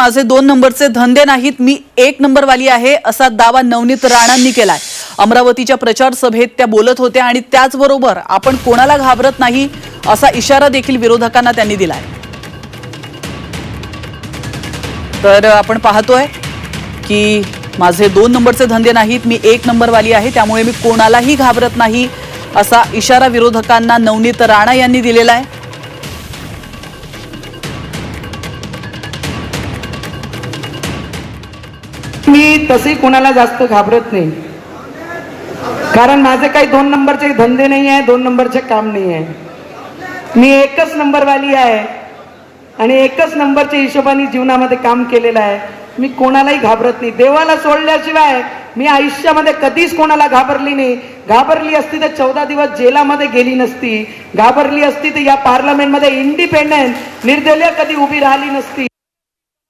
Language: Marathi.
माझे दोन नंबरचे धंदे नाहीत मी एक नंबरवाली आहे असा दावा नवनीत राणांनी केलाय. अमरावतीच्या प्रचार सभेत त्या बोलत होत्या आणि त्याचबरोबर आपण कोणाला घाबरत नाही असा इशारा देखील विरोधकांना त्यांनी दिलाय. तर आपण पाहतोय की माझे दोन नंबरचे धंदे नाहीत मी एक नंबरवाली आहे त्यामुळे मी कोणालाही घाबरत नाही असा इशारा विरोधकांना नवनीत राणा यांनी दिलेला आहे. मी तसे कोणाला जास्त घाबरत नाही. कारण माझे काही दोन नंबरचे धंदे नाही आहे दोन नंबरचे काम नाही आहे. मी एकच नंबरवाली आहे आणि एकच नंबरच्या हिशोबाने जीवनामध्ये काम केलेलं आहे. मी कोणालाही घाबरत नाही. देवाला सोडल्याशिवाय मी आयुष्यामध्ये कधीच कोणाला घाबरली नाही. घाबरली असती तर चौदा दिवस जेलामध्ये गेली नसती. घाबरली असती तर या पार्लमेंटमध्ये इंडिपेंडंट निर्दलीय कधी उभी राहिली नसती.